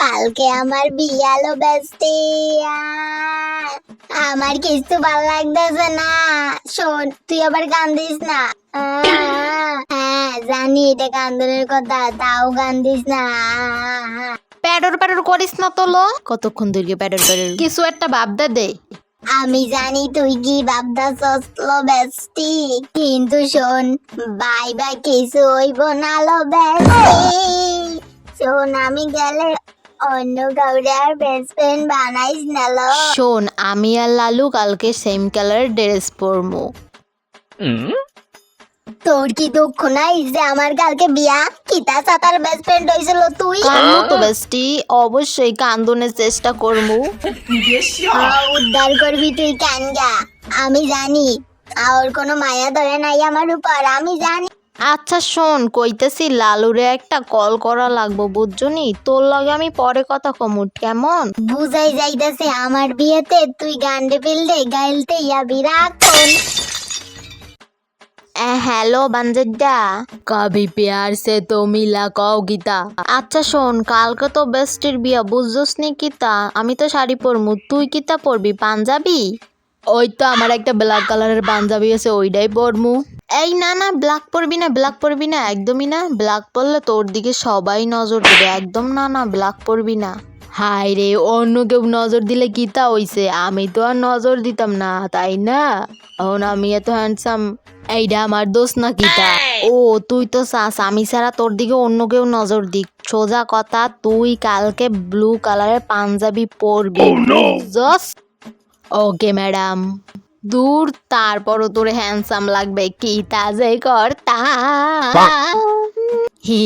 কালকে আমার বিয়ালো বেস্টি আমার কিছু ভালো লাগতেছে না। শোন তুই আবার কান্দিস না। হ্যাঁ জানি এটা কান্দনের কথা তাও কান্দিস না। প্যাডর প্যাডর করিস না তো লো। কতক্ষণ ধরে প্যাডর প্যাডর? কিছু একটা ভাবতে দে। আমি জানি তুই কি ভাবতাছস লো বেস্টি কিন্তু শোন বাই বাই কিছু হইব না লো বেস্টি শোন আমি গেলে অন্য কাউরে আর বেস্ট ফ্রেন্ড বানাইস না লো। শোন আমি আর লালু কালকে সেম কালার ড্রেস পরবো তোর কি দুঃখ নাই যে আমার কালকে বিয়া? কিতা সাতার বেস্ট ফ্রেন্ড হইছিল তুই? কান্দো তো বেস্টি অবশ্যই কান্দনের চেষ্টা করব উদ্ধার করবি তুই কেন গা আমি জানি আর কোনো মায়া ধরে নাই আমার উপর আমি জানি। আচ্ছা শোন কইতেছি লালুরে একটা কল করা লাগবো বুঝছনি? তোর লগে আমি পরে কথা কমুট কেমন? বুঝাই যাইতেছে আমার বিয়েতে তুই গান্ডে ফিল্ডে গাইলতে ইয়াবি রাখন হ্যালো বাঞ্জেডা কবি প্যার সে তো মিলা কও গীতা। আচ্ছা শোন কালকে তো বেস্টির বিয়া বুঝছস নি কিতা? আমি তো শাড়ি পরমু তুই কিতা পরবি পাঞ্জাবি? ওই তো আমার একটা ব্ল্যাক কালারের পাঞ্জাবি আছে ওইটাই পরমু। এই না না ব্ল্যাক পরবি না ব্ল্যাক পরবি না একদমই না। ব্ল্যাক পরলে তোর দিকে সবাই নজর দেবে একদম না না ব্ল্যাক পরবি না। হাই রে অন্য কেউ নজর দিলে কিতা হইছে? আমি তো আর নজর দিতাম না তাই না? এখন আমি এত হ্যান্ডসাম এইটা আমার দোষ না কিতা ও তুই তো চাস আমি ছাড়া তোর দিকে অন্য কেউ নজর দিক। সোজা কথা তুই কালকে ব্লু কালারের পাঞ্জাবি পরবি জস ওকে ম্যাডাম দূর তারপরও তোর হ্যান্ডসাম লাগবে কি তাজে কর্তা। হি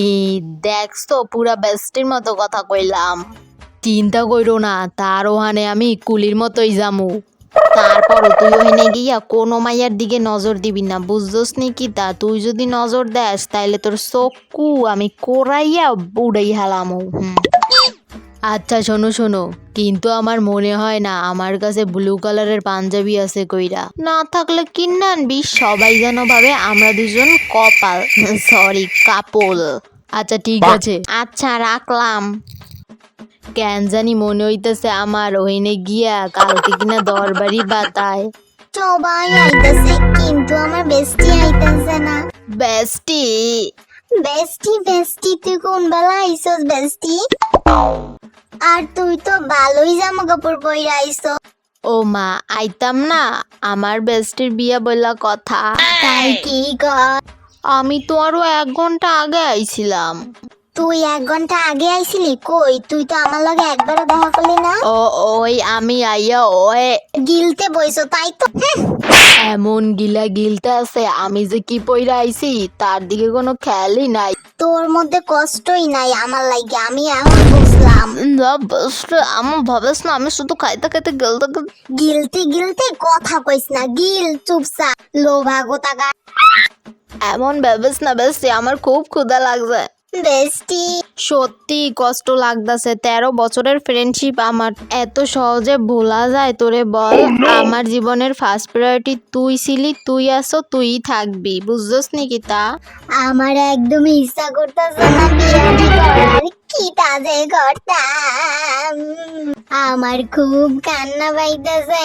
দেখছ তো পুরা বেস্টের মতো কথা কইলাম। চিন্তা কইরো না তার ওখানে আমি কুলির মতোই যামু। তারপরও তুই ওখানে গিয়া কোনো মাইয়ার দিকে নজর দিবি না বুঝছস নি কি তা? তুই যদি নজর দেস তাইলে তোর চক্ষু আমি কোরাইয়া বুড়াই হালামু হুম। আচ্ছা শোনো শোনো। কিন্তু আমার মনে হয় না আমার কাছে ব্লু কালারের পাঞ্জাবি আছে কইরা। না থাকলে কিনে আনবি সবাই যেন ভাবে আমরা দুজন কপাল সরি কাপল। আচ্ছা ঠিক আছে। আচ্ছা রাখলাম। কেন জানি মনে হইতেছে আমার ওইনে গিয়া কালকে কিনা দরবারি বাতায়। সবাই আইতাছে কিন্তু আমার বেস্টি আইতাছে না। বেস্টি বেস্টি বেস্টি তুই কোন বেলা আইসস বেস্টি আর তুই তো ভালোই জামা কাপড় পরে আইসো ও মা আইতাম না আমার বেস্টির বিয়া বললা কথা। তাই কি কর? আমি তো আরও এক ঘণ্টা আগে আইছিলাম। তুই এক ঘণ্টা আগে আইছিলি? কই? তুই তো আমার লগে একবারও দেখা করলি না? ও ওই আমি আইয়া ওয়ে গিলতে বইছো তাই তো। এমন গিলা গিলতে আছে আমি যে কি পইরা আইছি তার দিকে কোনো খেয়ালই নাই। তোর মধ্যে কষ্টই নাই আমার লাগে আমি এখন বুঝলাম। না বেস্ট আমার ভাবেস না আমি শুধু খাইতে খাইতে গেলতে গেলতে গিলতে কথা কইস না গিল চুপচাপ। লোভা গোতাকা এমন ভেবেস না বেস্টি আমার খুব ক্ষুধা লাগছে। বেস্টি। সত্যি কষ্ট লাগতাছে তেরো বছরের ফ্রেন্ডশিপ আমার। এত সহজে ভোলা যায় তোরে বল। আমার জীবনের ফার্স্ট প্রায়োরিটি তুই ছিলি তুই আসো তুই থাকবি। বুঝছস নাকি তা আমার একদম ইচ্ছা করতেছে না বিয়ারি করার কি তাজে করতাম। আমার খুব কান্না পাইতেছে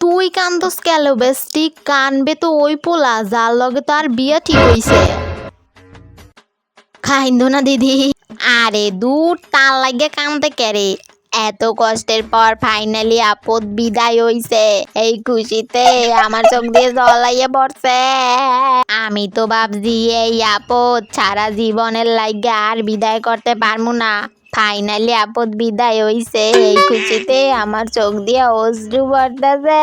তুই কান্দস কেন বেস্টি? কানবে তো ওই পোলা যার লগে তো আর বিয়া ঠিক হইছে। খাইন্দ না, দিদি? আরে দূর, তার লাগে কান্দে কেরে এত কষ্টের পর ফাইনালি আপদ বিদায় হইছে। এই খুশিতে আমার চোখ দিয়ে জল আইয়া পড়ছে। আমি তো ভাবছি এই আপদ সারা জীবনের লাগে আর বিদায় করতে পারব না। ফাইনালি আপদ বিদায় হইছে। এই খুশিতে আমার চোখ দিয়ে অশ্রু পড়তেছে।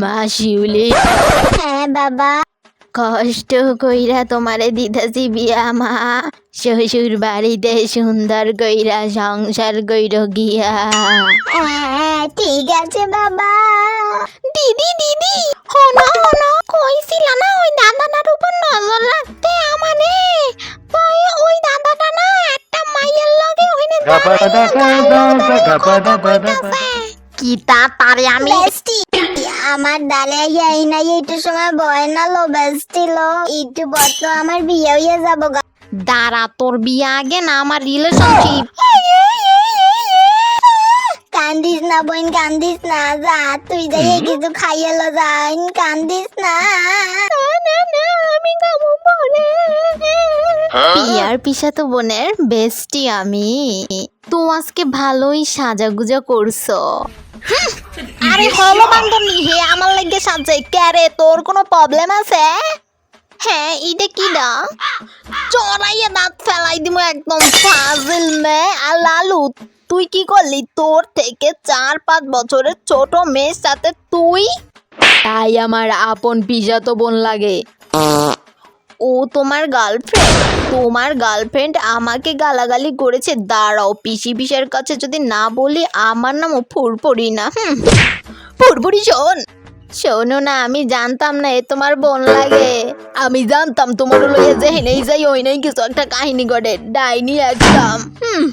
মা শিউলি। হ্যাঁ বাবা। কষ্ট কইরা তোমারে দিতেছি বিয়া মা। শ্বশুর বাড়িতে সুন্দর কইরা সংসার কইর গিয়া। হ্যাঁ ঠিক আছে বাবা। দিদি দিদি হনো হনো কইছিল না ওই দাদাটার উপর নজর রাখতে আমানে ওই ওই দাদাটা না একটা মাইয়ের লগে ওইনে কি তা তারে আমি আমার দালে এই নাই একটু সময় ভয় না লো বেস্টি লো। একটু বত আমার বিয়ে হইয়া যাব গা। দাঁড়া তোর বিয়ে আগে না আমার রিলেশনশিপ কান্দিস না বোন কান্দিস না যা তুই যাই কিছু খাইয়ালো যাই কান্দিস না। খাব পিয়ার পিসা তো বোনের বেস্টি আমি। তো আজকে ভালোই সাজাগুজা করছ। আরে হলো বান্ধবী হে আমার লাগে সাজাই ক্যারে তোর কোনো প্রবলেম আছে? হ্যাঁ এটা কি না? চড়াইয়া দাঁত ফেলাই দিব একদম ফাজিল মে আর লালু তুই কি করলি? তোর থেকে চার পাঁচ বছরের ছোট মেয়ের সাথে তুই? তাই আমার আপন পিজা তো বোন লাগে। ও তোমার গার্লফ্রেন্ড তোমার গার্লফ্রেন্ড আমাকে গালাগালি করেছে। দাঁড়াও, পিসি পিসার কাছে যদি না বলি, আমার নামও ফুরফুরি না। হুম, ফুরফুরি শোন। শোনো না, আমি জানতাম না, এ তোমার বোন লাগে। আমি জানতাম তোমার লইয়া যে হেনেই যাই, ওই নাই কিছু একটা কাহিনী ঘটে। ডাইনি একদম। হুম।